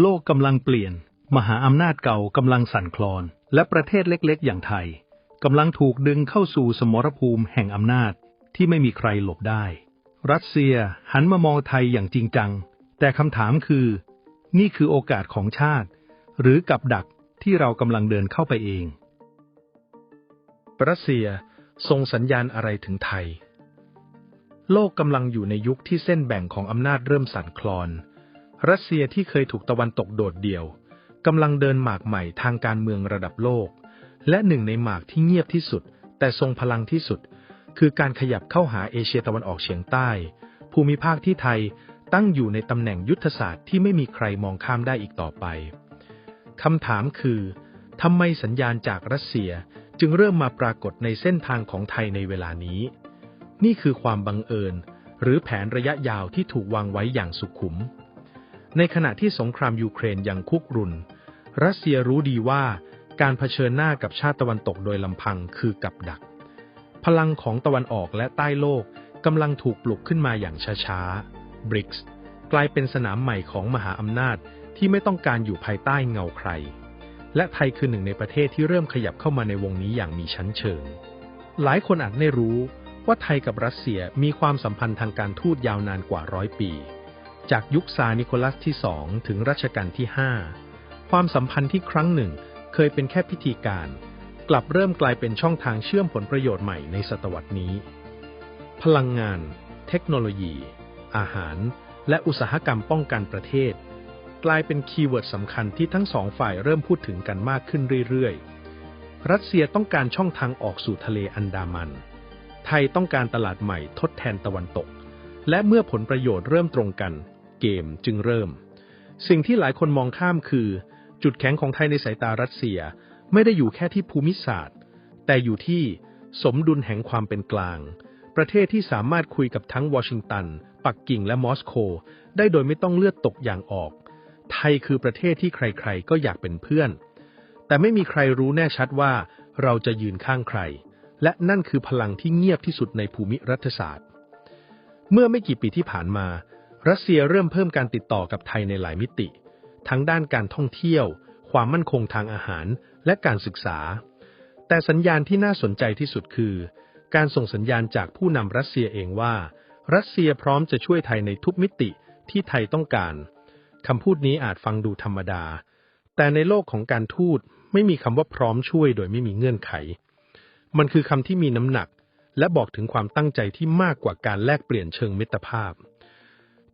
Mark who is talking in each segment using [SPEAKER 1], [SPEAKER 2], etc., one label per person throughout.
[SPEAKER 1] โลกกำลังเปลี่ยน มหาอำนาจเก่ากำลังสั่นคลอน และประเทศเล็กๆ อย่างไทยกำลังถูกดึงเข้าสู่สมรภูมิแห่งอำนาจที่ไม่มีใครหลบได้ รัสเซียหันมามองไทยอย่างจริงจัง แต่คำถามคือ นี่คือโอกาสของชาติ หรือกับดักที่เรากำลังเดินเข้าไปเอง
[SPEAKER 2] รัสเซียส่งสัญญาณอะไรถึงไทย โลกกำลังอยู่ในยุคที่เส้นแบ่งของอำนาจเริ่มสั่นคลอน รัสเซียที่เคยถูกตะวันตกโดดเดี่ยวกำลังเดินหมากใหม่ทางการเมืองระดับโลก และหนึ่งในหมากที่เงียบที่สุด แต่ทรงพลังที่สุด คือการขยับเข้าหาเอเชียตะวันออกเฉียงใต้ ภูมิภาคที่ไทยตั้งอยู่ในตำแหน่งยุทธศาสตร์ที่ไม่มีใครมองข้ามได้อีกต่อไปคำถามคือทำไมสัญญาณจากรัสเซียจึงเริ่มมาปรากฏในเส้นทางของไทยในเวลานี้ นี่คือความบังเอิญ หรือแผนระยะยาวที่ถูกวางไว้อย่างสุขุม ในขณะที่สงครามยูเครนยังคุกรุน รัสเซียรู้ดีว่าการเผชิญหน้ากับชาติตะวันตกโดยลำพังคือกับดัก พลังของตะวันออกและใต้โลกกำลังถูกปลุกขึ้นมาอย่างช้าๆบริกส์กลายเป็นสนามใหม่ของมหาอำนาจที่ไม่ต้องการอยู่ภายใต้เงาใคร และไทยคือหนึ่งในประเทศที่เริ่มขยับเข้ามาในวงนี้อย่างมีชั้นเชิง หลายคนอาจไม่รู้ว่าไทยกับรัสเซียมีความสัมพันธ์ทางการทูตยาวนานกว่าร้อยปี จากยุคซานิโคลัสที่สองถึงรัชกาลที่ห้าความสัมพันธ์ที่ครั้งหนึ่งเคยเป็นแค่พิธีการ กลับเริ่มกลายเป็นช่องทางเชื่อมผลประโยชน์ใหม่ในศตวรรษนี้ พลังงาน เทคโนโลยี อาหาร และอุตสาหกรรมป้องกันประเทศ กลายเป็นคีย์เวิร์ดสำคัญที่ทั้งสองฝ่ายเริ่มพูดถึงกันมากขึ้นเรื่อยๆ รัสเซียต้องการช่องทางออกสู่ทะเลอันดามัน ไทยต้องการตลาดใหม่ทดแทนตะวันตก และเมื่อผลประโยชน์เริ่มตรงกัน เกมจึงเริ่ม สิ่งที่หลายคนมองข้ามคือ จุดแข็งของไทยในสายตารัสเซียไม่ได้อยู่แค่ที่ภูมิศาสตร์ แต่อยู่ที่สมดุลแห่งความเป็นกลาง ประเทศที่สามารถคุยกับทั้งวอชิงตัน ปักกิ่งและมอสโกได้โดยไม่ต้องเลือดตกอย่างออก ไทยคือประเทศที่ใครๆ ก็อยากเป็นเพื่อน แต่ไม่มีใครรู้แน่ชัดว่าเราจะยืนข้างใคร และนั่นคือพลังที่เงียบที่สุดในภูมิรัฐศาสตร์ เมื่อไม่กี่ปีที่ผ่านมา รัสเซียเริ่มเพิ่มการติดต่อกับไทยในหลายมิติ ทั้งด้านการท่องเที่ยว ความมั่นคงทางอาหาร และการศึกษา แต่สัญญาณที่น่าสนใจที่สุดคือ การส่งสัญญาณจากผู้นำรัสเซียเองว่า รัสเซียพร้อมจะช่วยไทยในทุกมิติที่ไทยต้องการคำพูดนี้อาจฟังดูธรรมดา แต่ในโลกของการทูตไม่มีคำว่าพร้อมช่วยโดยไม่มีเงื่อนไข มันคือคำที่มีน้ำหนัก และบอกถึงความตั้งใจที่มากกว่าการแลกเปลี่ยนเชิงมิตรภาพ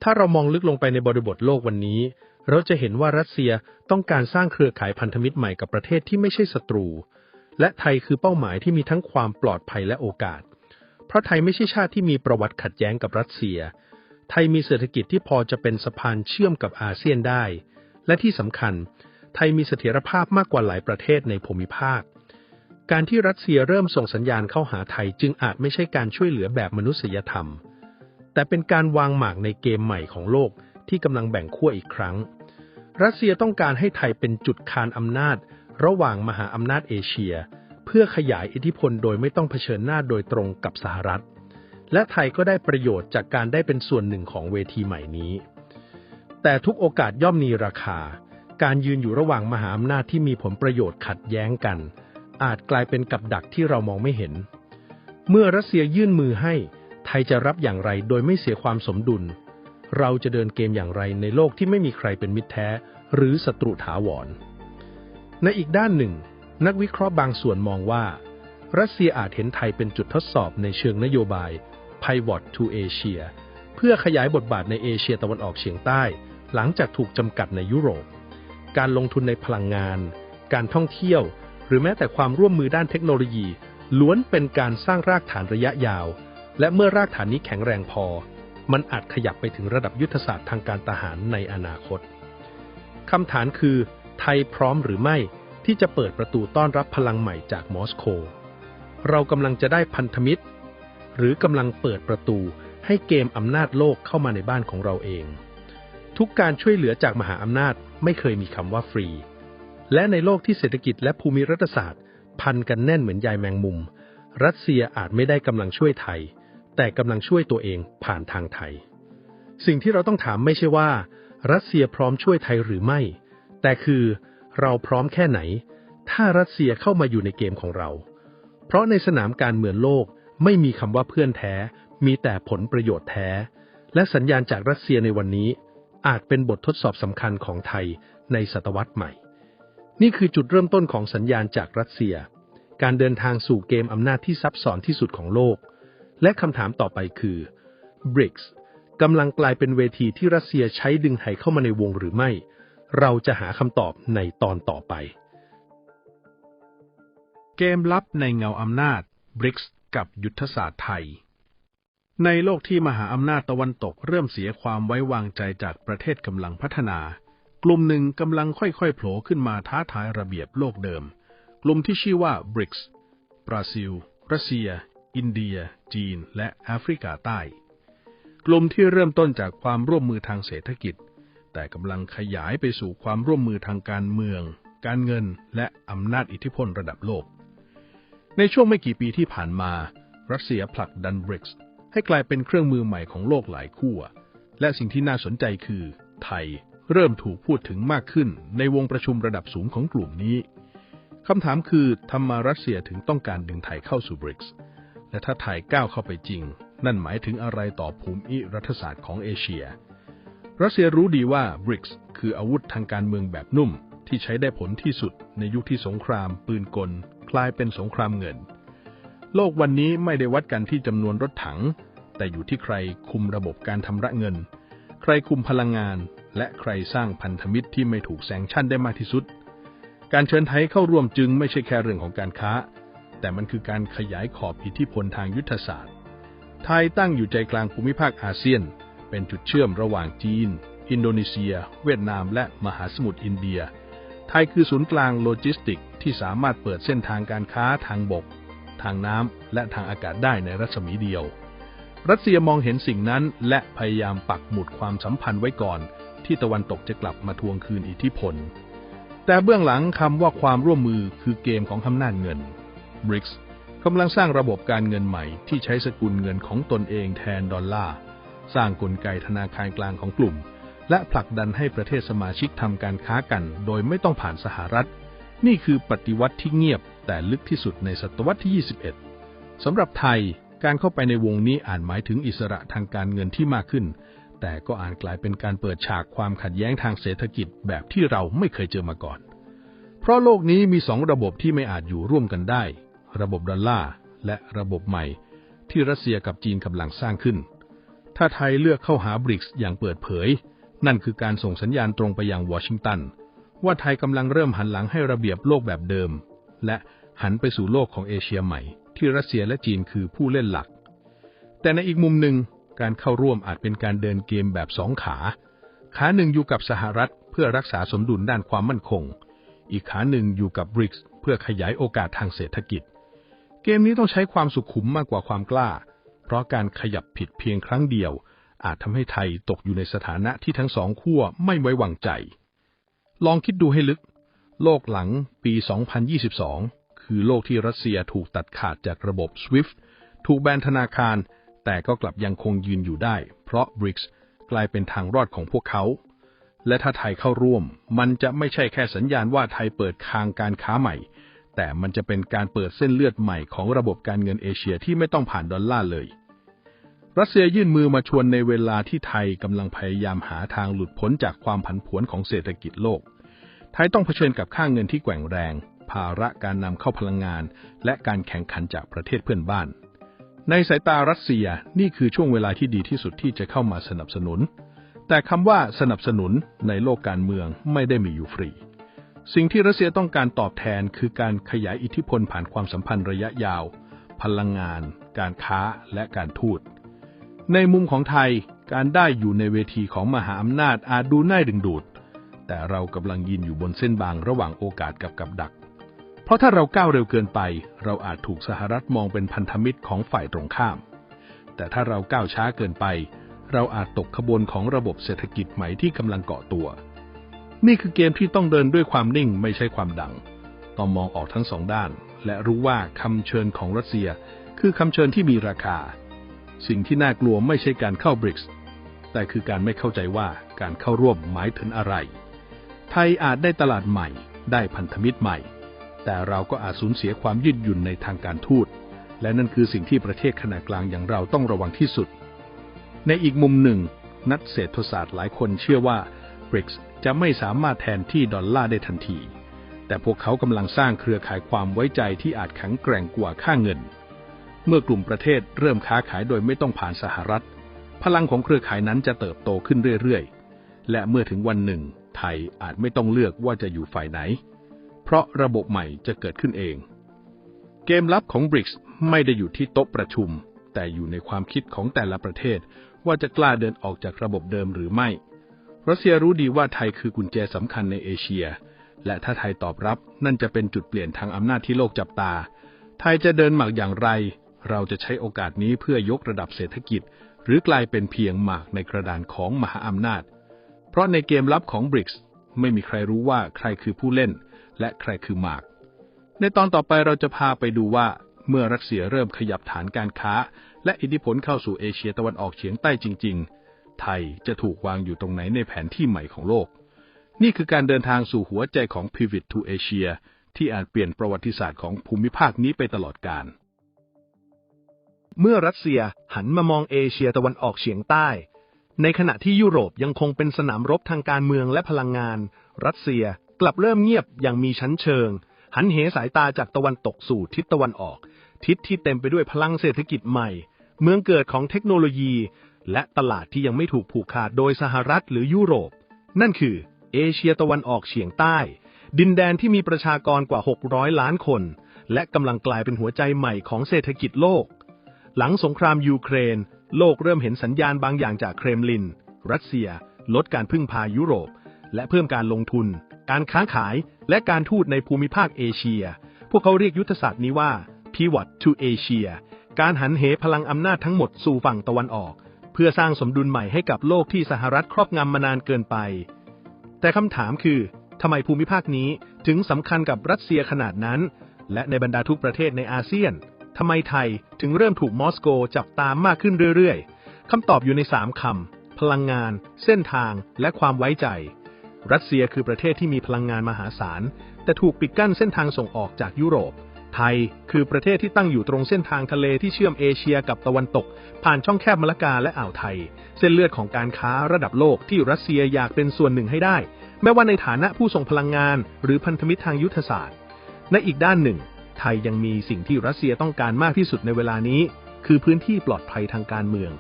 [SPEAKER 2] ถ้าเรามองลึกลงไปในบริบทโลกวันนี้ เราจะเห็นว่ารัสเซียต้องการสร้างเครือข่ายพันธมิตรใหม่กับประเทศที่ไม่ใช่ศัตรู และไทยคือเป้าหมายที่มีทั้งความปลอดภัยและโอกาส เพราะไทยไม่ใช่ชาติที่มีประวัติขัดแย้งกับรัสเซีย ไทยมีเศรษฐกิจที่พอจะเป็นสะพานเชื่อมกับอาเซียนได้ และที่สำคัญ ไทยมีเสถียรภาพมากกว่าหลายประเทศในภูมิภาค การที่รัสเซียเริ่มส่งสัญญาณเข้าหาไทยจึงอาจไม่ใช่การช่วยเหลือแบบมนุษยธรรม แต่เป็นการวางหมากในเกมใหม่ของโลกที่กำลังแบ่งขั้วอีกครั้ง รัสเซียต้องการให้ไทยเป็นจุดคานอำนาจ ระหว่างมหาอำนาจเอเชีย เพื่อขยายอิทธิพลโดยไม่ต้องเผชิญหน้าโดยตรงกับสหรัฐ และไทยก็ได้ประโยชน์จากการได้เป็นส่วนหนึ่งของเวทีใหม่นี้ แต่ทุกโอกาสย่อมมีราคา การยืนอยู่ระหว่างมหาอำนาจที่มีผลประโยชน์ขัดแย้งกัน อาจกลายเป็นกับดักที่เรามองไม่เห็น เมื่อรัสเซียยื่นมือให้ ไทยจะรับอย่างไรโดยไม่เสียความสมดุล เราจะเดินเกมอย่างไรในโลกที่ไม่มีใครเป็นมิตรแท้ หรือศัตรูถาวร ในอีกด้านหนึ่ง นักวิเคราะห์บางส่วนมองว่า รัสเซียอาจเห็นไทยเป็นจุดทดสอบในเชิงนโยบาย Pivot to Asia เพื่อขยายบทบาทในเอเชียตะวันออกเฉียงใต้ หลังจากถูกจำกัดในยุโรป การลงทุนในพลังงาน การท่องเที่ยว หรือแม้แต่ความร่วมมือด้านเทคโนโลยี ล้วนเป็นการสร้างรากฐานระยะยาว และเมื่อรากฐานนี้แข็งแรงพอ มันอาจขยับไปถึงระดับยุทธศาสตร์ทางการทหารในอนาคตคำถามคือ ไทยพร้อมหรือไม่ที่จะเปิดประตูต้อนรับพลังใหม่จากมอสโก เรากำลังจะได้พันธมิตร หรือกำลังเปิดประตูให้เกมอำนาจโลกเข้ามาในบ้านของเราเอง ทุกการช่วยเหลือจากมหาอำนาจไม่เคยมีคำว่าฟรี และในโลกที่เศรษฐกิจและภูมิรัฐศาสตร์ พันกันแน่นเหมือนใยแมงมุม รัสเซียอาจไม่ได้กำลังช่วยไทย แต่กำลังช่วยตัวเองผ่านทางไทย สิ่งที่เราต้องถามไม่ใช่ว่า รัสเซียพร้อมช่วยไทยหรือไม่ แต่คือเราพร้อมแค่ไหน ถ้ารัสเซียเข้ามาอยู่ในเกมของเรา เพราะในสนามการเมืองโลกไม่มีคำว่าเพื่อนแท้ มีแต่ผลประโยชน์แท้ และสัญญาณจากรัสเซียในวันนี้ อาจเป็นบททดสอบสำคัญของไทยในศตวรรษใหม่ นี่คือจุดเริ่มต้นของสัญญาณจากรัสเซีย การเดินทางสู่เกมอำนาจที่ซับซ้อนที่สุดของโลก และคำถามต่อไปคือ BRICS กำลังกลายเป็นเวทีที่รัสเซียใช้ดึงไทยเข้ามาในวงหรือไม่ เราจะหาคำตอบในตอนต่อไป
[SPEAKER 1] เกมลับในเงาอำนาจ BRICS กับยุทธศาสตร์ไทย ในโลกที่มหาอำนาจตะวันตกเริ่มเสียความไว้วางใจจากประเทศกำลังพัฒนา กลุ่มหนึ่งกำลังค่อยๆโผล่ขึ้นมาท้าทายระเบียบโลกเดิม กลุ่มที่ชื่อว่า BRICS บราซิล รัสเซีย อินเดีย จีน และแอฟริกาใต้ กลุ่มที่เริ่มต้นจากความร่วมมือทางเศรษฐกิจ แต่กำลังขยายไปสู่ความร่วมมือทางการเมือง การเงิน และอำนาจอิทธิพลระดับโลก ในช่วงไม่กี่ปีที่ผ่านมา รัสเซียผลักดันบริกส์ให้กลายเป็นเครื่องมือใหม่ของโลกหลายขั้ว และสิ่งที่น่าสนใจคือ ไทยเริ่มถูกพูดถึงมากขึ้นในวงประชุมระดับสูงของกลุ่มนี้คำถามคือทำไมรัสเซียถึงต้องการดึงไทยเข้าสู่บริกส์ และถ้าไทยก้าวเข้าไปจริง นั่นหมายถึงอะไรต่อภูมิรัฐศาสตร์ของเอเชีย รัสเซียรู้ดีว่าบริกส์คืออาวุธทางการเมืองแบบนุ่ม ที่ใช้ได้ผลที่สุดในยุคที่สงคราม ปืนกล กลายเป็นสงครามเงิน โลกวันนี้ไม่ได้วัดกันที่จำนวนรถถัง แต่อยู่ที่ใครคุมระบบการทำระเงิน ใครคุมพลังงาน และใครสร้างพันธมิตรที่ไม่ถูกแซงชั่นได้มากที่สุด การเชิญไทยเข้าร่วมจึงไม่ใช่แค่เรื่องของการค้า แต่มันคือการขยายขอบอิทธิพลทางยุทธศาสตร์ ไทยตั้งอยู่ใจกลางภูมิภาคอาเซียน เป็นจุดเชื่อมระหว่างจีน อินโดนีเซีย เวียดนาม และมหาสมุทรอินเดีย ไทยคือศูนย์กลางโลจิสติกที่สามารถเปิดเส้นทางการค้าทางบก ทางน้ำ และทางอากาศได้ในรัศมีเดียว รัสเซียมองเห็นสิ่งนั้น และพยายามปักหมุดความสัมพันธ์ไว้ก่อน ที่ตะวันตกจะกลับมาทวงคืนอิทธิพล แต่เบื้องหลังคำว่าความร่วมมือคือเกมของอำนาจเงิน BRICS กำลังสร้างระบบการเงินใหม่ที่ใช้สกุลเงินของตนเองแทนดอลลาร์ สร้างกลไกธนาคารกลางของกลุ่ม และผลักดันให้ประเทศสมาชิกทำการค้ากัน โดยไม่ต้องผ่านสหรัฐ นี่คือปฏิวัติที่เงียบแต่ลึกที่สุดในศตวรรษที่ 21 สำหรับไทยการเข้าไปในวงนี้อ่านหมายถึงอิสระทางการเงินที่มากขึ้น แต่ก็อ่านกลายเป็นการเปิดฉากความขัดแย้งทางเศรษฐกิจแบบที่เราไม่เคยเจอมาก่อน เพราะโลกนี้มีสองระบบที่ไม่อาจอยู่ร่วมกันได้ ระบบดอลลาร์และระบบใหม่ ที่รัสเซียกับจีนกำลังสร้างขึ้น ถ้าไทยเลือกเข้าหาบริกส์อย่างเปิดเผย นั่นคือการส่งสัญญาณตรงไปยังวอชิงตัน ว่าไทยกำลังเริ่มหันหลังให้ระเบียบโลกแบบเดิม และหันไปสู่โลกของเอเชียใหม่ ที่รัสเซียและจีนคือผู้เล่นหลัก แต่ในอีกมุมหนึ่งการเข้าร่วมอาจเป็นการเดินเกมแบบสองขา ขาหนึ่งอยู่กับสหรัฐเพื่อรักษาสมดุลด้านความมั่นคง อีกขาหนึ่งอยู่กับบริกส์เพื่อขยายโอกาสทางเศรษฐกิจ เกมนี้ต้องใช้ความสุขุมมากกว่าความกล้า เพราะการขยับผิดเพียงครั้งเดียว อาจทำให้ไทยตกอยู่ในสถานะที่ทั้งสองขั้วไม่ไว้วางใจ ลองคิดดูให้ลึก โลกหลังปี 2022 คือโลกที่รัสเซียถูกตัดขาดจากระบบ SWIFT ถูกแบนธนาคาร แต่ก็กลับยังคงยืนอยู่ได้ เพราะ BRICS กลายเป็นทางรอดของพวกเขา และถ้าไทยเข้าร่วม มันจะไม่ใช่แค่สัญญาณว่าไทยเปิดคางการค้าใหม่ แต่มันจะเป็นการเปิดเส้นเลือดใหม่ของระบบการเงินเอเชียที่ไม่ต้องผ่านดอลลาร์เลย รัสเซียยื่นมือมาชวนในเวลาที่ไทยกำลังพยายามหาทางหลุดพ้นจากความผันผวนของเศรษฐกิจโลก ไทยต้องเผชิญกับค่าเงินที่แกว่งแรง ภาระการนำเข้าพลังงาน และการแข่งขันจากประเทศเพื่อนบ้าน ในสายตารัสเซียนี่คือช่วงเวลาที่ดีที่สุดที่จะเข้ามาสนับสนุน แต่คำว่าสนับสนุนในโลกการเมืองไม่ได้มีอยู่ฟรี สิ่งที่รัสเซียต้องการตอบแทนคือการขยายอิทธิพลผ่านความสัมพันธ์ระยะยาว พลังงาน การค้าและการทูต ในมุมของไทยการได้อยู่ในเวทีของมหาอำนาจอาจดูน่าดึงดูด แต่เรากำลังยืนอยู่บนเส้นบางระหว่างโอกาสกับกับดัก เพราะถ้าเราก้าวเร็วเกินไป เราอาจถูกสหรัฐมองเป็นพันธมิตรของฝ่ายตรงข้าม แต่ถ้าเราก้าวช้าเกินไป เราอาจตกขบวนของระบบเศรษฐกิจใหม่ที่กำลังเกาะตัว นี่คือเกมที่ต้องเดินด้วยความนิ่งไม่ใช่ความดัง ต้องมองออกทั้งสองด้าน และรู้ว่าคำเชิญของรัสเซีย คือคำเชิญที่มีราคา สิ่งที่น่ากลัวไม่ใช่การเข้าบริกส์แต่คือการไม่เข้าใจว่าการเข้าร่วมหมายถึงอะไร ไทยอาจได้ตลาดใหม่ ได้พันธมิตรใหม่ แต่เราก็อาจสูญเสียความยืดหยุ่นในทางการทูต และนั่นคือสิ่งที่ประเทศขนาดกลางอย่างเราต้องระวังที่สุด ในอีกมุมหนึ่ง นักเศรษฐศาสตร์หลายคนเชื่อว่า BRICS จะไม่สามารถแทนที่ดอลลาร์ได้ทันที แต่พวกเขากำลังสร้างเครือข่ายความไว้ใจที่อาจแข็งแกร่งกว่าค่าเงิน เมื่อกลุ่มประเทศเริ่มค้าขายโดยไม่ต้องผ่านสหรัฐ พลังของเครือข่ายนั้นจะเติบโตขึ้นเรื่อยๆ และเมื่อถึงวันหนึ่ง ไทยอาจไม่ต้องเลือกว่าจะอยู่ฝ่ายไหน เพราะระบบใหม่จะเกิดขึ้นเอง เกมลับของ BRICS ไม่ได้อยู่ที่โต๊ะประชุม แต่อยู่ในความคิดของแต่ละประเทศว่าจะกล้าเดินออกจากระบบเดิมหรือไม่ รัสเซียรู้ดีว่าไทยคือกุญแจสำคัญในเอเชีย และถ้าไทยตอบรับนั่นจะเป็นจุดเปลี่ยนทางอำนาจที่โลกจับตา ไทยจะเดินหมากอย่างไร เราจะใช้โอกาสนี้เพื่อยกระดับเศรษฐกิจ หรือกลายเป็นเพียงหมากในกระดานของมหาอำนาจ เพราะในเกมลับของ BRICS ไม่มีใครรู้ว่าใครคือผู้เล่น และใครคือหมาก ในตอนต่อไปเราจะพาไปดูว่าเมื่อรัสเซียเริ่มขยับฐานการค้า และอิทธิพลเข้าสู่เอเชียตะวันออกเฉียงใต้จริง ๆ ไทยจะถูกวางอยู่ตรงไหนในแผนที่ใหม่ของโลก นี่คือการเดินทางสู่หัวใจของ Pivot to Asia ที่อาจเปลี่ยนประวัติศาสตร์ของภูมิภาคนี้ไปตลอดกาล
[SPEAKER 2] เมื่อรัสเซียหันมามองเอเชียตะวันออกเฉียงใต้ ในขณะที่ยุโรปยังคงเป็นสนามรบทางการเมืองและพลังงาน รัสเซียกลับเริ่มเงียบอย่างมีชั้นเชิง หันเหสายตาจากตะวันตกสู่ทิศตะวันออก ทิศที่เต็มไปด้วยพลังเศรษฐกิจใหม่ เมืองเกิดของเทคโนโลยี และตลาดที่ยังไม่ถูกผูกขาดโดยสหรัฐหรือยุโรป นั่นคือ เอเชียตะวันออกเฉียงใต้ ดินแดนที่มีประชากรกว่า 600 ล้านคน และกำลังกลายเป็นหัวใจใหม่ของเศรษฐกิจโลก หลังสงครามยูเครน โลกเริ่มเห็นสัญญาณบางอย่างจากเครมลิน รัสเซีย ลดการพึ่งพายุโรป และเพิ่มการลงทุน การค้าขายและการทูตในภูมิภาคเอเชีย พวกเขาเรียกยุทธศาสตร์นี้ว่า Pivot to Asia การหันเหพลังอำนาจทั้งหมดสู่ฝั่งตะวันออก พื่อสร้างสมดุลใหม่ให้กับโลกที่สหรัฐครอบงำมานานเกินไป แต่คำถามคือทำไมภูมิภาคนี้ถึงสำคัญกับรัสเซียขนาดนั้น และในบรรดาทุกประเทศในอาเซียนทำไมไทยถึงเริ่มถูกมอสโกจับตามมากขึ้นเรื่อยๆคำตอบอยู่ในสามคำพลังงาน เส้นทาง และความไว้ใจ รัสเซียคือประเทศที่มีพลังงานมหาศาล แต่ถูกปิดกั้นเส้นทางส่งออกจากยุโรป ไทย คือประเทศที่ตั้งอยู่ตรงเส้นทางทะเลที่เชื่อมเอเชียกับตะวันตก ผ่านช่องแคบมะละกาและอ่าวไทย เส้นเลือดของการค้าระดับโลกที่รัสเซียอยากเป็นส่วนหนึ่งให้ได้ แม้ว่าในฐานะผู้ส่งพลังงาน หรือพันธมิตรทางยุทธศาสตร์ ในอีกด้านหนึ่ง ไทยยังมีสิ่งที่รัสเซียต้องการมากที่สุดในเวลานี้ คือพื้นที่ปลอดภัยทางการเมือง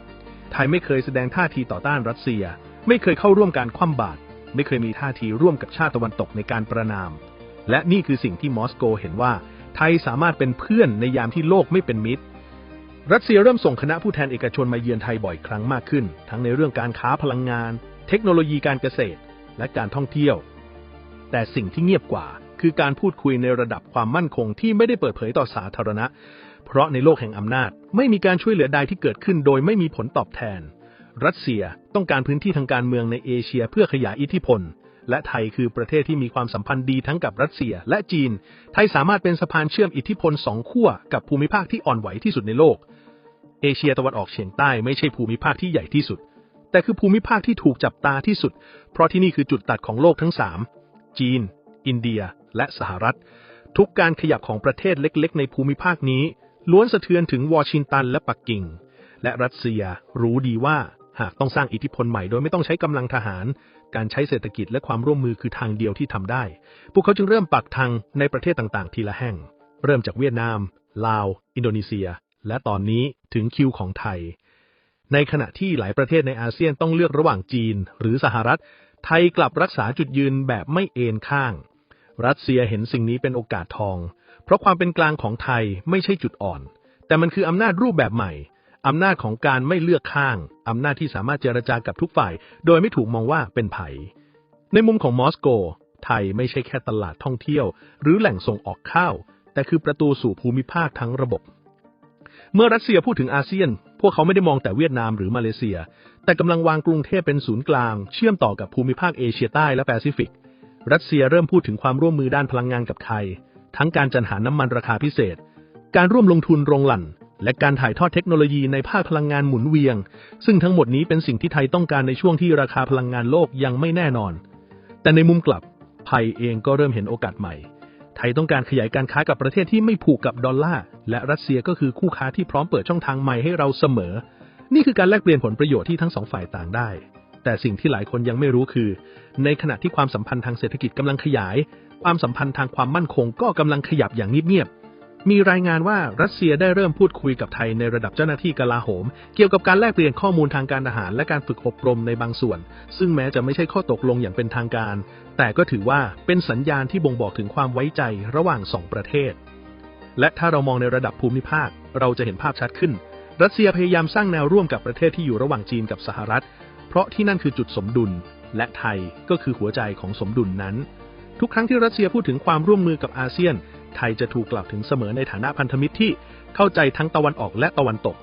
[SPEAKER 2] ไทยไม่เคยแสดงท่าทีต่อต้านรัสเซีย ไม่เคยเข้าร่วมการคว่ำบาตรไม่เคยมีท่าทีร่วมกับชาติตะวันตกในการประนาม และนี่คือสิ่งที่มอสโกเห็นว่า ไทยสามารถเป็นเพื่อนในยามที่โลกไม่เป็นมิตร รัสเซียเริ่มส่งคณะผู้แทนเอกชนมาเยือนไทยบ่อยครั้งมากขึ้น ทั้งในเรื่องการค้าพลังงาน เทคโนโลยีการเกษตร และการท่องเที่ยว แต่สิ่งที่เงียบกว่า คือการพูดคุยในระดับความมั่นคงที่ไม่ได้เปิดเผยต่อสาธารณะ เพราะในโลกแห่งอำนาจ ไม่มีการช่วยเหลือใดที่เกิดขึ้น โดยไม่มีผลตอบแทน รัสเซียต้องการพื้นที่ทางการเมืองในเอเชียเพื่อขยายอิทธิพล และไทยคือประเทศที่มีความสัมพันธ์ดีทั้งกับรัสเซียและจีน ไทยสามารถเป็นสะพานเชื่อมอิทธิพลสองขั้วกับภูมิภาคที่อ่อนไหวที่สุดในโลก เอเชียตะวันออกเฉียงใต้ไม่ใช่ภูมิภาคที่ใหญ่ที่สุด แต่คือภูมิภาคที่ถูกจับตาที่สุด เพราะที่นี่คือจุดตัดของโลกทั้งสามจีน อินเดีย และสหรัฐ ทุกการขยับของประเทศเล็ก ๆ ในภูมิภาคนี้ ล้วนสะเทือนถึงวอชิงตันและปักกิ่ง และรัสเซียรู้ดีว่าหากต้องสร้างอิทธิพลใหม่โดยไม่ต้องใช้กำลังทหาร การใช้เศรษฐกิจและความร่วมมือคือทางเดียวที่ทำได้ พวกเขาจึงเริ่มปักทางในประเทศต่างๆ ทีละแห่ง เริ่มจากเวียดนาม ลาว อินโดนีเซีย และตอนนี้ถึงคิวของไทย ในขณะที่หลายประเทศในอาเซียนต้องเลือกระหว่างจีน หรือสหรัฐ ไทยกลับรักษาจุดยืนแบบไม่เอนข้าง รัสเซียเห็นสิ่งนี้เป็นโอกาสทอง เพราะความเป็นกลางของไทยไม่ใช่จุดอ่อน แต่มันคืออำนาจรูปแบบใหม่ อำนาจของการไม่เลือกข้าง อำนาจที่สามารถเจรจากับทุกฝ่าย โดยไม่ถูกมองว่าเป็นไผ่ในมุมของมอสโก ไทยไม่ใช่แค่ตลาดท่องเที่ยว หรือแหล่งส่งออกข้าว แต่คือประตูสู่ภูมิภาคทั้งระบบ เมื่อรัสเซียพูดถึงอาเซียน พวกเขาไม่ได้มองแต่เวียดนามหรือมาเลเซีย แต่กำลังวางกรุงเทพเป็นศูนย์กลาง เชื่อมต่อกับภูมิภาคเอเชียใต้และแปซิฟิก รัสเซียเริ่มพูดถึงความร่วมมือด้านพลังงานกับไทย ทั้งการจัดหาน้ำมันราคาพิเศษ การร่วมลงทุนโรงหลั่น
[SPEAKER 1] และการถ่ายทอดเทคโนโลยีในภาคพลังงานหมุนเวียง ซึ่งทั้งหมดนี้เป็นสิ่งที่ไทยต้องการในช่วงที่ราคาพลังงานโลกยังไม่แน่นอน แต่ในมุมกลับไทยเองก็เริ่มเห็นโอกาสใหม่ ไทยต้องการขยายการค้ากับประเทศที่ไม่ผูกกับดอลลาร์และรัสเซียก็คือคู่ค้าที่พร้อมเปิดช่องทางใหม่ให้เราเสมอ นี่คือการแลกเปลี่ยนผลประโยชน์ที่ทั้งสองฝ่ายต่างได้ แต่สิ่งที่หลายคนยังไม่รู้คือ ในขณะที่ความสัมพันธ์ทางเศรษฐกิจกำลังขยาย ความสัมพันธ์ทางความมั่นคงก็กำลังขยับอย่างเงียบๆ มีรายงานว่ารัสเซียได้เริ่มพูดคุยกับไทยในระดับเจ้าหน้าที่กลาโหม เกี่ยวกับการแลกเปลี่ยนข้อมูลทางการทหารและการฝึกอบรมในบางส่วน ซึ่งแม้จะไม่ใช่ข้อตกลงอย่างเป็นทางการ แต่ก็ถือว่าเป็นสัญญาณที่บ่งบอกถึงความไว้ใจระหว่างสองประเทศ และถ้าเรามองในระดับภูมิภาค เราจะเห็นภาพชัดขึ้น รัสเซียพยายามสร้างแนวร่วมกับประเทศที่อยู่ระหว่างจีนกับสหรัฐ เพราะที่นั่นคือจุดสมดุล และไทยก็คือหัวใจของสมดุลนั้น ทุกครั้งที่รัสเซียพูดถึงความร่วมมือกับอาเซียน ไทยจะถูกกล่าวถึงเสมอในฐานะพันธมิตรที่เข้าใจทั้งตะวันออกและตะวันตก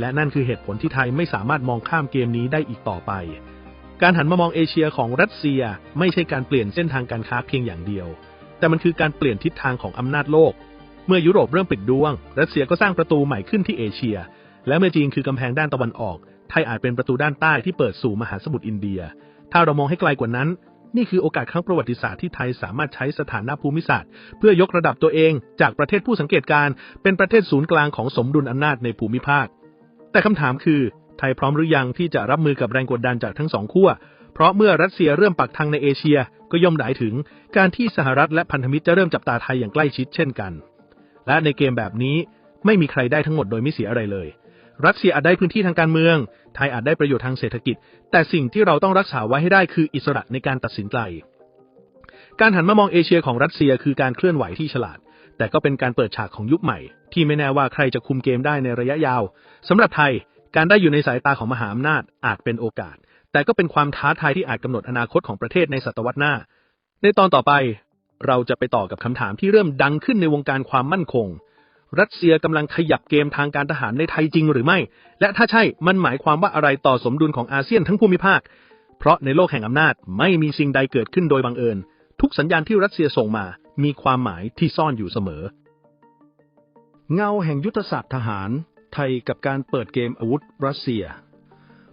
[SPEAKER 1] และนั่นคือเหตุผลที่ไทยไม่สามารถมองข้ามเกมนี้ได้อีกต่อไป การหันมามองเอเชียของรัสเซียไม่ใช่การเปลี่ยนเส้นทางการค้าเพียงอย่างเดียว แต่มันคือการเปลี่ยนทิศทางของอำนาจโลก เมื่อยุโรปเริ่มปิดดวง รัสเซียก็สร้างประตูใหม่ขึ้นที่เอเชีย และเมื่อจีนคือกำแพงด้านตะวันออก ไทยอาจเป็นประตูด้านใต้ที่เปิดสู่มหาสมุทรอินเดีย ถ้าเรามองให้ไกลกว่านั้น นี่คือโอกาสครั้งประวัติศาสตร์ที่ไทยสามารถใช้สถานะภูมิศาสตร์ เพื่อยกระดับตัวเองจากประเทศผู้สังเกตการณ์เป็นประเทศศูนย์กลางของสมดุลอำนาจในภูมิภาค แต่คำถามคือไทยพร้อมหรือยังที่จะรับมือกับแรงกดดันจากทั้งสองขั้วเพราะเมื่อรัสเซียเริ่มปักทางในเอเชียก็ย่อมหมายถึง การที่สหรัฐและพันธมิตรจะเริ่มจับตาไทยอย่างใกล้ชิดเช่นกัน และในเกมแบบนี้ไม่มีใครได้ทั้งหมดโดยไม่เสียอะไรเลย รัสเซียอาจได้พื้นที่ทางการเมือง ไทยอาจได้ประโยชน์ทางเศรษฐกิจ แต่สิ่งที่เราต้องรักษาไว้ให้ได้คืออิสระในการตัดสินใจ การหันมามองเอเชียของรัสเซียคือการเคลื่อนไหวที่ฉลาด แต่ก็เป็นการเปิดฉากของยุคใหม่ ที่ไม่แน่ว่าใครจะคุมเกมได้ในระยะยาวสำหรับไทย การได้อยู่ในสายตาของมหาอำนาจอาจเป็นโอกาส แต่ก็เป็นความท้าทายที่อาจกำหนดอนาคตของประเทศในศตวรรษหน้า ในตอนต่อไป เราจะไปต่อกับคำถามที่เริ่มดังขึ้นในวงการความมั่นคง รัสเซียกำลังขยับเกมทางการทหารในไทยจริงหรือไม่ และถ้าใช่มันหมายความว่าอะไรต่อสมดุลของอาเซียนทั้งภูมิภาค เพราะในโลกแห่งอำนาจไม่มีสิ่งใดเกิดขึ้นโดยบังเอิญ ทุกสัญญาณที่รัสเซียส่งมา มีความหมายที่ซ่อนอยู่เสมอ เงาแห่งยุทธศาสตร์ทหาร ไทยกับการเปิดเกมอาวุธรัสเซีย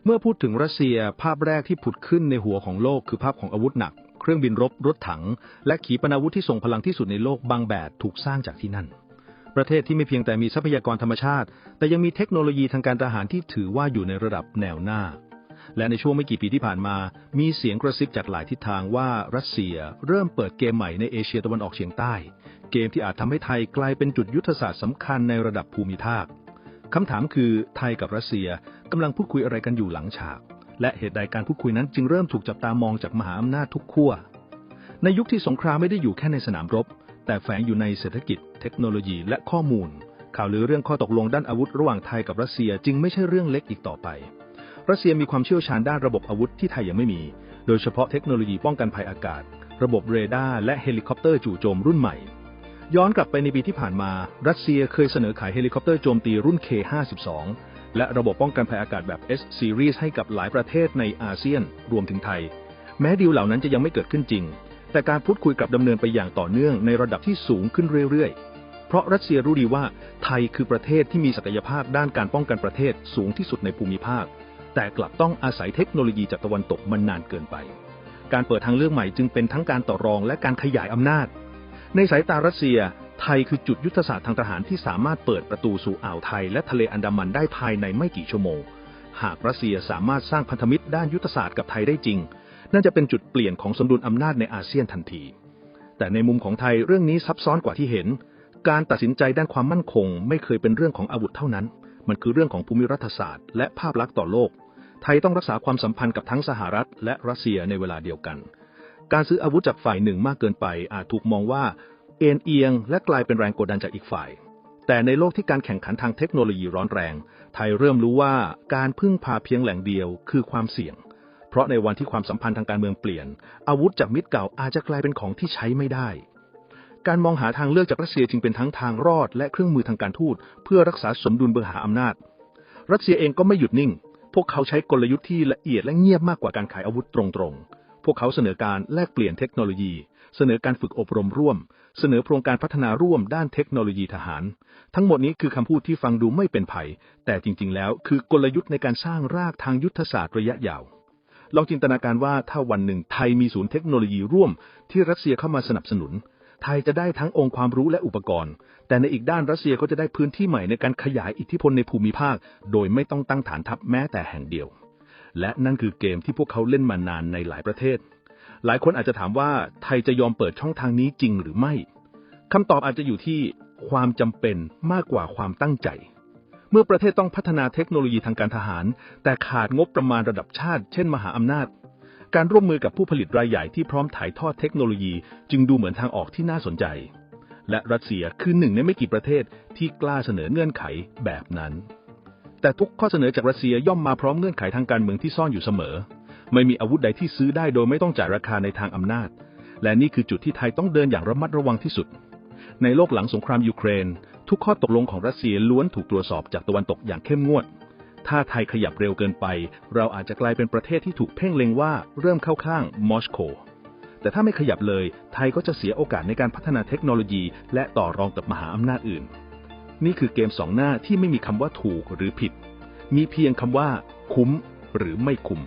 [SPEAKER 1] เมื่อพูดถึงรัสเซียภาพแรกที่ผุดขึ้นในหัวของโลกคือภาพของอาวุธหนัก เครื่องบินรบรถถัง และขีปนาวุธที่ส่งพลังที่สุดในโลกบางแบบถูกสร้างจากที่นั่น ประเทศที่ไม่เพียงแต่มีทรัพยากรธรรมชาติ แต่ยังมีเทคโนโลยีทางการทหารที่ถือว่าอยู่ในระดับแนวหน้า และในช่วงไม่กี่ปีที่ผ่านมา มีเสียงกระซิบจากหลายทิศทางว่ารัสเซียเริ่มเปิดเกมใหม่ในเอเชียตะวันออกเฉียงใต้ เกมที่อาจทำให้ไทยกลายเป็นจุดยุทธศาสตร์สำคัญในระดับภูมิภาคคำถามคือไทยกับรัสเซียกำลังพูดคุยอะไรกันอยู่หลังฉาก และเหตุใดการพูดคุยนั้นจึงเริ่มถูกจับตามองจากมหาอำนาจทุกขั้วในยุคที่สงครามไม่ได้อยู่แค่ในสนามรบ แต่แฝงอยู่ในเศรษฐกิจ เทคโนโลยีและข้อมูล ข่าวลือเรื่องข้อตกลงด้านอาวุธระหว่างไทยกับรัสเซียจึงไม่ใช่เรื่องเล็กอีกต่อไป รัสเซียมีความเชี่ยวชาญด้านระบบอาวุธที่ไทยยังไม่มี โดยเฉพาะเทคโนโลยีป้องกันภัยอากาศ ระบบเรดาร์และเฮลิคอปเตอร์จู่โจมรุ่นใหม่ ย้อนกลับไปในปีที่ผ่านมา รัสเซียเคยเสนอขายเฮลิคอปเตอร์โจมตีรุ่น K-52 และระบบป้องกันภัยอากาศแบบ S-Series ให้กับหลายประเทศในอาเซียน รวมถึงไทย แม้ดีลเหล่านั้นจะยังไม่เกิดขึ้นจริง แต่การพูดคุยกลับดำเนินไปอย่างต่อเนื่องในระดับที่สูงขึ้นเรื่อยๆ เพราะรัสเซียรู้ดีว่าไทยคือประเทศที่มีศักยภาพด้านการป้องกันประเทศสูงที่สุดในภูมิภาค แต่กลับต้องอาศัยเทคโนโลยีจากตะวันตกมันนานเกินไป การเปิดทางเลือกใหม่จึงเป็นทั้งการต่อรองและการขยายอำนาจ ในสายตารัสเซีย ไทยคือจุดยุทธศาสตร์ทางทหารที่สามารถเปิดประตูสู่อ่าวไทยและทะเลอันดามันได้ภายในไม่กี่ชั่วโมง หากรัสเซียสามารถสร้างพันธมิตรด้านยุทธศาสตร์กับไทยได้จริง นั่นจะเป็นจุดเปลี่ยนของสมดุลอำนาจในอาเซียนทันที แต่ในมุมของไทยเรื่องนี้ซับซ้อนกว่าที่เห็น การตัดสินใจด้านความมั่นคง ไม่เคยเป็นเรื่องของอาวุธเท่านั้น มันคือเรื่องของภูมิรัฐศาสตร์ และภาพลักษณ์ต่อโลก ไทยต้องรักษาความสัมพันธ์กับทั้งสหรัฐ และรัสเซียในเวลาเดียวกัน การซื้ออาวุธจากฝ่ายหนึ่งมากเกินไป อาจถูกมองว่าเอ็นเอียง และกลายเป็นแรงกดดันจากอีกฝ่ายแต่ในโลกที่การแข่งขันทางเทคโนโลยีร้อนแรง ไทยเริ่มรู้ว่าการพึ่งพาเพียงแหล่งเดียวคือความเสี่ยง เพราะในวันที่ความสัมพันธ์ทางการเมืองเปลี่ยน อาวุธจากมิตรเก่าอาจจะกลายเป็นของที่ใช้ไม่ได้ การมองหาทางเลือกจากรัสเซียจึงเป็นทั้งทางรอดและเครื่องมือทางการทูตเพื่อรักษาสมดุลเบื้องหาอำนาจ รัสเซียเองก็ไม่หยุดนิ่ง พวกเขาใช้กลยุทธ์ที่ละเอียดและเงียบมากกว่าการขายอาวุธตรงๆ พวกเขาเสนอการแลกเปลี่ยนเทคโนโลยี เสนอการฝึกอบรมร่วม เสนอโครงการพัฒนาร่วมด้านเทคโนโลยีทหาร ทั้งหมดนี้คือคำพูดที่ฟังดูไม่เป็นไผ่แต่จริง ๆ แล้วคือกลยุทธ์ในการสร้างรากทางยุทธศาสตร์ระยะยาว ลองจินตนาการว่าถ้าวันหนึ่งไทยมีศูนย์เทคโนโลยีร่วม ที่รัสเซียเข้ามาสนับสนุน ไทยจะได้ทั้งองค์ความรู้และอุปกรณ์ แต่ในอีกด้านรัสเซียก็จะได้พื้นที่ใหม่ในการขยายอิทธิพลในภูมิภาค โดยไม่ต้องตั้งฐานทัพแม้แต่แห่งเดียว และนั่นคือเกมที่พวกเขาเล่นมานานในหลายประเทศ หลายคนอาจจะถามว่าไทยจะยอมเปิดช่องทางนี้จริงหรือไม่คำตอบอาจจะอยู่ที่ความจำเป็นมากกว่าความตั้งใจ เมื่อประเทศต้องพัฒนาเทคโนโลยีทางการทหาร แต่ขาดงบประมาณระดับชาติ เช่น มหาอำนาจ การร่วมมือกับผู้ผลิตรายใหญ่ที่พร้อมถ่ายทอดเทคโนโลยี จึงดูเหมือนทางออกที่น่าสนใจ และรัสเซียคือหนึ่งในไม่กี่ประเทศที่กล้าเสนอเงื่อนไขแบบนั้น แต่ทุกข้อเสนอจากรัสเซียย่อมมาพร้อมเงื่อนไขทางการเมืองที่ซ่อนอยู่เสมอ ไม่มีอาวุธใดที่ซื้อได้โดยไม่ต้องจ่ายราคาในทางอำนาจ และนี่คือจุดที่ไทยต้องเดินอย่างระมัดระวังที่สุดในโลกหลังสงครามยูเครน ทุกข้อตกลงของรัสเซียล้วนถูกตรวจสอบจากตะวันตกอย่างเข้มงวด ถ้าไทยขยับเร็วเกินไป เราอาจจะกลายเป็นประเทศที่ถูกเพ่งเล็งว่าเริ่มเข้าข้างมอสโกแต่ถ้าไม่ขยับเลย ไทยก็จะเสียโอกาสในการพัฒนาเทคโนโลยี และต่อรองกับมหาอำนาจอื่น นี่คือเกมสองหน้าที่ไม่มีคำว่าถูกหรือผิด มีเพียงคำว่า คุ้ม หรือไม่คุ้ม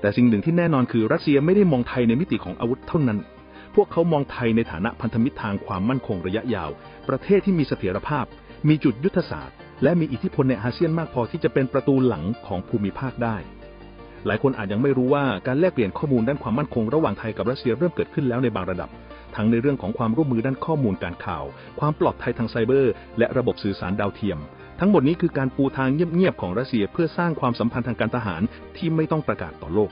[SPEAKER 1] แต่สิ่งหนึ่งที่แน่นอนคือรัสเซียไม่ได้มองไทยในมิติของอาวุธเท่านั้น พวกเขามองไทยในฐานะพันธมิตรทางความมั่นคงระยะยาว ประเทศที่มีเสถียรภาพ มีจุดยุทธศาสตร์ และมีอิทธิพลในอาเซียนมากพอที่จะเป็นประตูหลังของภูมิภาคได้ หลายคนอาจยังไม่รู้ว่าการแลกเปลี่ยนข้อมูลด้านความมั่นคงระหว่างไทยกับรัสเซียเริ่มเกิดขึ้นแล้วในบางระดับ ทั้งในเรื่องของความร่วมมือด้านข้อมูลการข่าว ความปลอดภัยทางไซเบอร์ และระบบสื่อสารดาวเทียม ทั้งหมดนี้คือการปูทางเงียบๆของรัสเซียเพื่อสร้างความสัมพันธ์ทางการทหารที่ไม่ต้องประกาศต่อโลก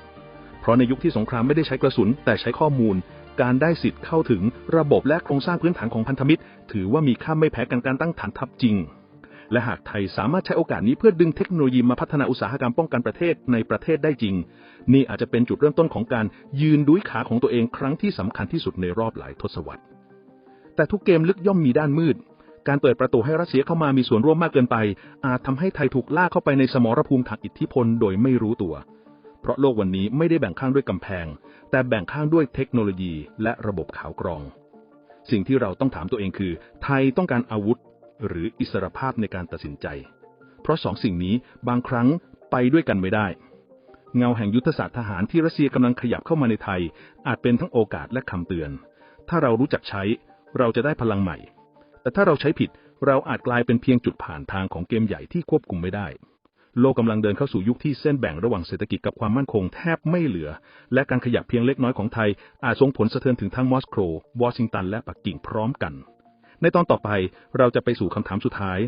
[SPEAKER 1] เพราะในยุคที่สงครามไม่ได้ใช้กระสุนแต่ใช้ข้อมูล การได้สิทธิ์เข้าถึงระบบและโครงสร้างพื้นฐานของพันธมิตร ถือว่ามีค่าไม่แพ้กันการตั้งฐานทัพจริง และหากไทยสามารถใช้โอกาสนี้เพื่อดึงเทคโนโลยีมาพัฒนาอุตสาหกรรมป้องกันประเทศในประเทศได้จริง นี่อาจจะเป็นจุดเริ่มต้นของการยืนด้ยขาของตัวเองครั้งที่สำคัญที่สุดในรอบหลายทศวรรษ แต่ทุกเกมลึกย่อมมีด้านมืดการเปิดประตูให้รัสเซียเข้ามามีส่วนร่วมมากเกินไป อาจทำให้ไทยถูกลากเข้าไปในสมรภูมิทางอิทธิพลโดยไม่รู้ตัว เพราะโลกวันนี้ไม่ได้แบ่งข้างด้วยกำแพง แต่แบ่งข้างด้วยเทคโนโลยีและระบบข่าวกรอง สิ่งที่เราต้องถามตัวเองคือ ไทยต้องการอาวุธ หรืออิสรภาพในการตัดสินใจ เพราะสองสิ่งนี้บางครั้งไปด้วยกันไม่ได้ เงาแห่งยุทธศาสตร์ทหารที่รัสเซียกำลังขยับเข้ามาในไทย อาจเป็นทั้งโอกาสและคำเตือน ถ้าเรารู้จักใช้ เราจะได้พลังใหม่ แต่ถ้าเราใช้ผิดเราอาจกลายเป็นเพียงจุดผ่านทางของเกมใหญ่ที่ควบคุมไม่ได้ โลกกำลังเดินเข้าสู่ยุคที่เส้นแบ่งระหว่างเศรษฐกิจกับความมั่นคงแทบไม่เหลือ และการขยับเพียงเล็กน้อยของไทย อาจส่งผลสะเทือนถึงทั้งมอสโกวอชิงตัน และปักกิ่งพร้อมกัน ในตอนต่อไปเราจะไปสู่คำถามสุดท้าย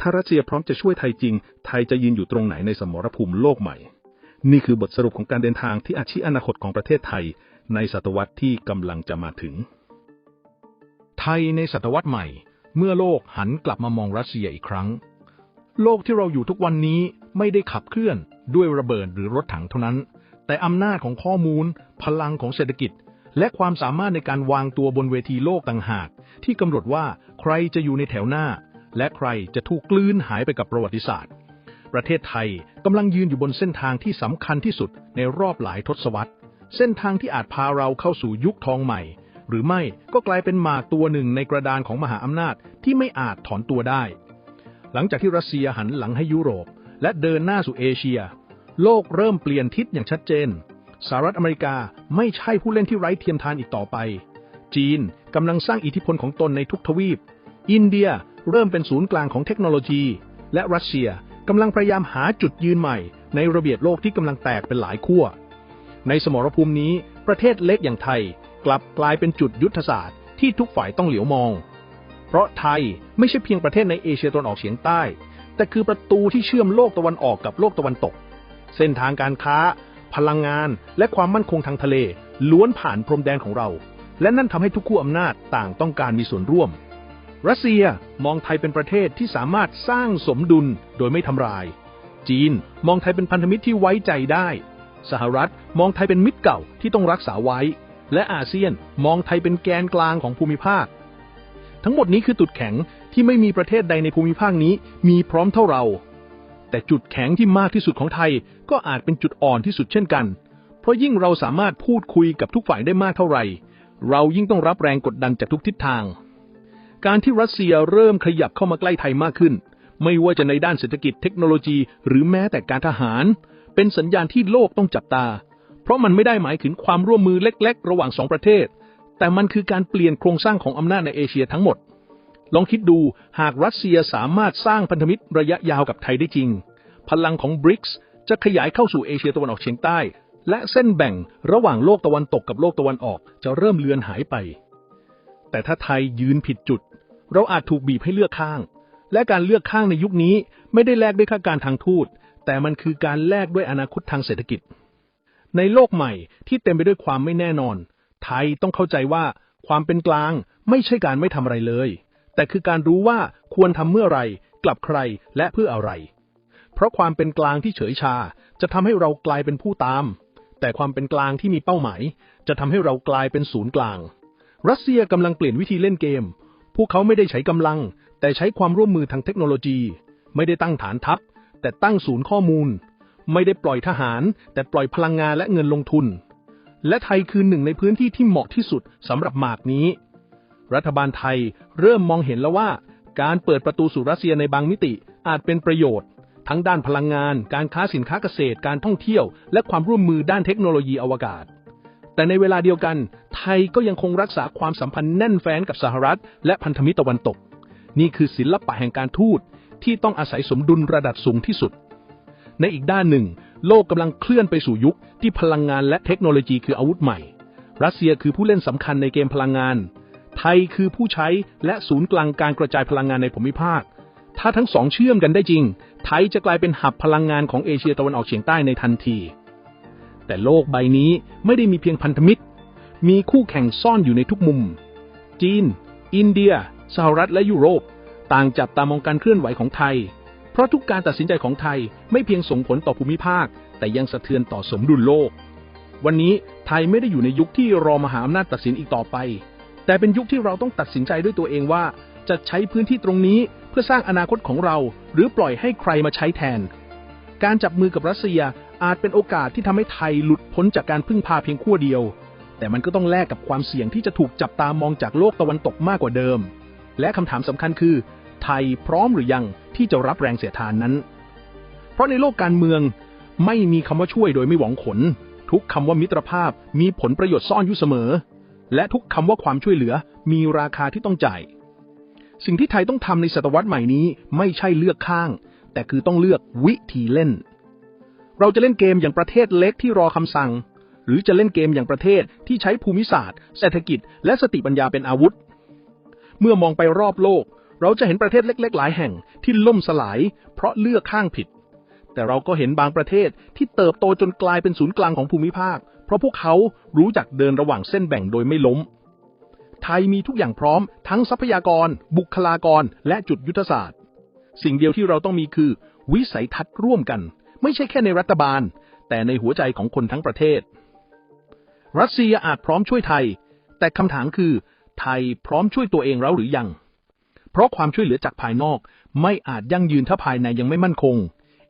[SPEAKER 1] ถ้ารัสเซียพร้อมจะช่วยไทยจริง ไทยจะยืนอยู่ตรงไหนในสมรภูมิโลกใหม่ นี่คือบทสรุปของการเดินทางที่อาชีอนาคตของประเทศไทย ในศตวรรษที่กำลังจะมาถึง
[SPEAKER 2] ไทยในศตวรรษใหม่ เมื่อโลกหันกลับมามองรัสเซียอีกครั้ง โลกที่เราอยู่ทุกวันนี้ ไม่ได้ขับเคลื่อนด้วยระเบิดหรือรถถังเท่านั้น แต่อำนาจของข้อมูล พลังของเศรษฐกิจ และความสามารถในการวางตัวบนเวทีโลกต่างหาก ที่กำหนดว่าใครจะอยู่ในแถวหน้า และใครจะถูกกลืนหายไปกับประวัติศาสตร์ ประเทศไทยกำลังยืนอยู่บนเส้นทางที่สำคัญที่สุดในรอบหลายทศวรรษ เส้นทางที่อาจพาเราเข้าสู่ยุคทองใหม่ หรือไม่ก็กลายเป็นหมากตัวหนึ่งในกระดานของมหาอำนาจที่ไม่อาจถอนตัวได้ หลังจากที่รัสเซียหันหลังให้ยุโรป และเดินหน้าสู่เอเชีย โลกเริ่มเปลี่ยนทิศอย่างชัดเจน สหรัฐอเมริกาไม่ใช่ผู้เล่นที่ไร้เทียมทานอีกต่อไป จีนกำลังสร้างอิทธิพลของตนในทุกทวีป อินเดียเริ่มเป็นศูนย์กลางของเทคโนโลยี และรัสเซียกำลังพยายามหาจุดยืนใหม่ ในระเบียบโลกที่กำลังแตกเป็นหลายขั้ว ในสมรภูมินี้ประเทศเล็กอย่างไทย กลับกลายเป็นจุดยุทธศาสตร์ที่ทุกฝ่ายต้องเหลียวมอง เพราะไทยไม่ใช่เพียงประเทศในเอเชียตะวันออกเฉียงใต้ แต่คือประตูที่เชื่อมโลกตะวันออกกับโลกตะวันตก เส้นทางการค้า พลังงาน และความมั่นคงทางทะเล ล้วนผ่านพรมแดนของเรา และนั่นทำให้ทุกคู่อำนาจต่างต้องการมีส่วนร่วม รัสเซียมองไทยเป็นประเทศที่สามารถสร้างสมดุลโดยไม่ทำลาย จีนมองไทยเป็นพันธมิตรที่ไว้ใจได้ สหรัฐมองไทยเป็นมิตรเก่าที่ต้องรักษาไว้ และอาเซียนมองไทยเป็นแกนกลางของภูมิภาค ทั้งหมดนี้คือจุดแข็ง ที่ไม่มีประเทศใดในภูมิภาคนี้มีพร้อมเท่าเรา แต่จุดแข็งที่มากที่สุดของไทยก็อาจเป็นจุดอ่อนที่สุดเช่นกัน เพ
[SPEAKER 1] ราะยิ่งเราสามารถพูดคุยกับทุกฝ่ายได้มากเท่าไหร่ เรายิ่งต้องรับแรงกดดันจากทุกทิศทาง การที่รัสเซียเริ่มขยับเข้ามาใกล้ไทยมากขึ้น ไม่ว่าจะในด้านเศรษฐกิจเทคโนโลยี หรือแม้แต่การทหาร เป็นสัญญาณที่โลกต้องจับตา เพราะมันไม่ได้หมายถึงความร่วมมือเล็ก ๆ ระหว่างสองประเทศ แต่มันคือการเปลี่ยนโครงสร้างของอำนาจในเอเชียทั้งหมด ลองคิดดูหากรัสเซียสามารถสร้างพันธมิตรระยะยาวกับไทยได้จริง พลังของบริกส์จะขยายเข้าสู่เอเชียตะวันออกเฉียงใต้ และเส้นแบ่งระหว่างโลกตะวันตกกับโลกตะวันออกจะเริ่มเลือนหายไป แต่ถ้าไทยยืนผิดจุด เราอาจถูกบีบให้เลือกข้าง และการเลือกข้างในยุคนี้ไม่ได้แลกด้วยค่าการทางทูต แต่มันคือการแลกด้วยอนาคตทางเศรษฐกิจ ในโลกใหม่ที่เต็มไปด้วยความไม่แน่นอน ไทยต้องเข้าใจว่าความเป็นกลางไม่ใช่การไม่ทำอะไรเลย แต่คือการรู้ว่าควรทำเมื่อไร กลับใครและเพื่ออะไร เพราะความเป็นกลางที่เฉยชา จะทำให้เรากลายเป็นผู้ตาม แต่ความเป็นกลางที่มีเป้าหมาย จะทำให้เรากลายเป็นศูนย์กลาง รัสเซียกำลังเปลี่ยนวิธีเล่นเกม พวกเขาไม่ได้ใช้กำลัง แต่ใช้ความร่วมมือทางเทคโนโลยี ไม่ได้ตั้งฐานทัพ แต่ตั้งศูนย์ข้อมูล ไม่ได้ปล่อยทหาร แต่ปล่อยพลังงานและเงินลงทุน และไทยคือหนึ่งในพื้นที่ที่เหมาะที่สุดสำหรับหมากนี้ รัฐบาลไทย เริ่มมองเห็นแล้วว่า การเปิดประตูสู่รัสเซียในบางมิติอาจเป็นประโยชน์ ทั้งด้านพลังงาน การค้าสินค้าเกษตร การท่องเที่ยว และความร่วมมือด้านเทคโนโลยีอวกาศ แต่ในเวลาเดียวกัน ไทยก็ยังคงรักษาความสัมพันธ์แน่นแฟ้นกับสหรัฐ และพันธมิตรตะวันตก นี่คือศิลปะแห่งการทูตที่ต้องอาศัยสมดุลระดับสูงที่สุด ในอีกด้านหนึ่ง โลกกำลังเคลื่อนไปสู่ยุคที่พลังงานและเทคโนโลยีคืออาวุธใหม่ รัสเซียคือผู้เล่นสำคัญในเกมพลังงาน ไทยคือผู้ใช้และศูนย์กลางการกระจายพลังงานในภูมิภาค ถ้าทั้งสองเชื่อมกันได้จริง ไทยจะกลายเป็นหับพลังงานของเอเชียตะวันออกเฉียงใต้ในทันที แต่โลกใบนี้ไม่ได้มีเพียงพันธมิตร มีคู่แข่งซ่อนอยู่ในทุกมุม จีน อินเดีย สหรัฐและยุโรป ต่างจับตามองการเคลื่อนไหวของไทย เพราะทุกการตัดสินใจของไทยไม่เพียงส่งผลต่อภูมิภาค แต่ยังสะเทือนต่อสมดุลโลก วันนี้ไทยไม่ได้อยู่ในยุคที่รอมหาอำนาจตัดสินอีกต่อไป แต่เป็นยุคที่เราต้องตัดสินใจด้วยตัวเองว่า จะใช้พื้นที่ตรงนี้เพื่อสร้างอนาคตของเรา หรือปล่อยให้ใครมาใช้แทน การจับมือกับรัสเซียอาจเป็นโอกาสที่ทำให้ไทยหลุดพ้นจากการพึ่งพาเพียงขั้วเดียว แต่มันก็ต้องแลกกับความเสี่ยงที่จะถูกจับตามองจากโลกตะวันตกมากกว่าเดิม และคำถามสำคัญคือ ไทยพร้อมหรือยังที่จะรับแรงเสียดทานนั้น เพราะในโลกการเมืองไม่มีคำว่าช่วยโดยไม่หวังผล ทุกคำว่ามิตรภาพมีผลประโยชน์ซ่อนอยู่เสมอ และทุกคำว่าความช่วยเหลือมีราคาที่ต้องจ่าย สิ่งที่ไทยต้องทำในศตวรรษใหม่นี้ไม่ใช่เลือกข้าง แต่คือต้องเลือกวิธีเล่น เราจะเล่นเกมอย่างประเทศเล็กที่รอคำสั่ง หรือจะเล่นเกมอย่างประเทศที่ใช้ภูมิศาสตร์ เศรษฐกิจ และสติปัญญาเป็นอาวุธ เมื่อมองไปรอบโลก เราจะเห็นประเทศเล็ก ๆ หลายแห่งที่ล่มสลาย เพราะเลือกข้างผิดแต่เราก็เห็นบางประเทศที่เติบโตจนกลายเป็นศูนย์กลางของภูมิภาค ราะพวกเขารู้จักเดินระหว่างเส้นแบ่งโดยไม่ล้ม ไทยมีทุกอย่างพร้อม ทั้งทรัพยากร บุคลากร และจุดยุทธศาสตร์ สิ่งเดียวที่เราต้องมีคือ วิสัยทัศน์ร่วมกัน ไม่ใช่แค่ในรัฐบาล แต่ในหัวใจของคนทั้งประเทศ รัสเซียอาจพร้อมช่วยไทย แต่คำถามคือ ไทยพร้อมช่วยตัวเองแล้วหรือยัง เพราะความช่วยเหลือจากภายนอก ไม่อาจยั่งยืนถ้าภายในยังไม่มั่นคง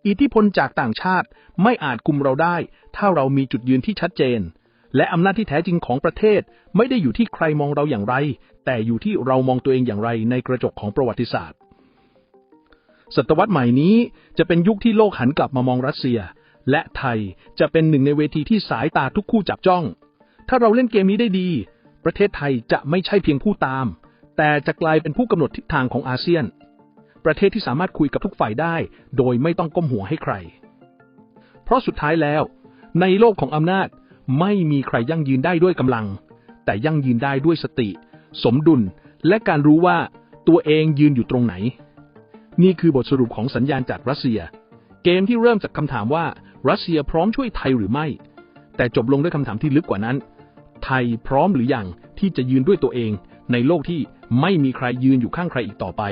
[SPEAKER 1] อิทธิพลจากต่างชาติไม่อาจคุมเราได้ ถ้าเรามีจุดยืนที่ชัดเจน และอำนาจที่แท้จริงของประเทศ ไม่ได้อยู่ที่ใครมองเราอย่างไร แต่อยู่ที่เรามองตัวเองอย่างไรในกระจกของประวัติศาสตร์ ศตวรรษใหม่นี้จะเป็นยุคที่โลกหันกลับมามองรัสเซีย และไทยจะเป็นหนึ่งในเวทีที่สายตาทุกคู่จับจ้อง ถ้าเราเล่นเกมนี้ได้ดี ประเทศไทยจะไม่ใช่เพียงผู้ตาม แต่จะกลายเป็นผู้กำหนดทิศทางของอาเซียน ประเทศที่สามารถคุยกับทุกฝ่ายได้ โดยไม่ต้องก้มหัวให้ใคร เพราะสุดท้ายแล้ว ในโลกของอำนาจไม่มีใครยั่งยืนได้ด้วยกำลัง แต่ยั่งยืนได้ด้วยสติ สมดุล และการรู้ว่าตัวเองยืนอยู่ตรงไหน นี่คือบทสรุปของสัญญาณจากรัสเซีย เกมที่เริ่มจากคำถามว่ารัสเซียพร้อมช่วยไทยหรือไม่ แต่จบลงด้วยคำถามที่ลึกกว่านั้น ไทยพร้อมหรือยังที่จะยืนด้วยตัวเอง ในโลกที่ไม่มีใครยืนอยู่ข้างใครอีกต่อไป